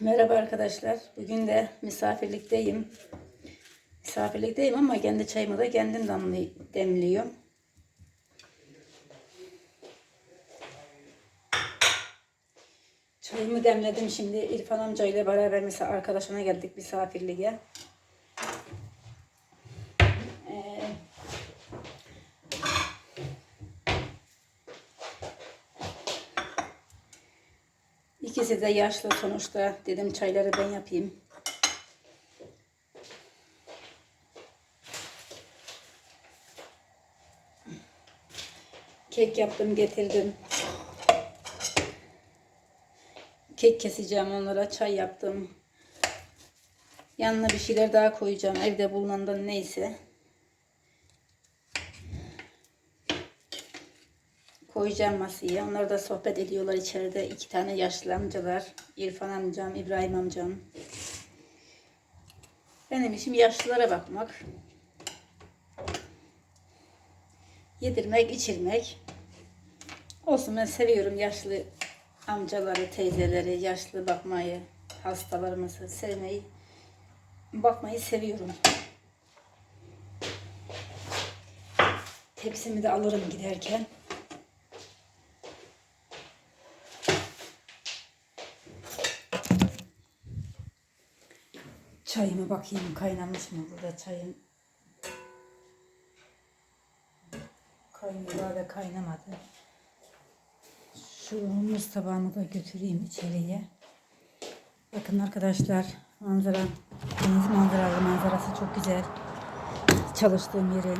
Merhaba arkadaşlar. Bugün de misafirlikteyim. Misafirlikteyim ama kendi çayımı da kendim demliyorum. Çayımı demledim şimdi İrfan amca ile beraber mesela arkadaşına geldik misafirliğe. İkisi de yaşlı sonuçta. Dedim çayları ben yapayım. Kek yaptım getirdim. Kek keseceğim onlara. Çay yaptım. Yanına bir şeyler daha koyacağım. Evde bulunandan neyse. Koyacağım masaya. Onlar da sohbet ediyorlar içeride. İki tane yaşlı amcalar. İrfan amcam, İbrahim amcam. Benim işim yaşlılara bakmak. Yedirmek, içirmek. Olsun ben seviyorum yaşlı amcaları, teyzeleri, yaşlı bakmayı, hastalarımızı sevmeyi, bakmayı seviyorum. Tepsimi de alırım giderken. Çayıma bakayım kaynamış mı burada çayım. Kaynıyor ve kaynamadı. Şu muz tabağını da götüreyim içeriye. Bakın arkadaşlar manzara, deniz manzaralı manzarası çok güzel. Çalıştığım yerin.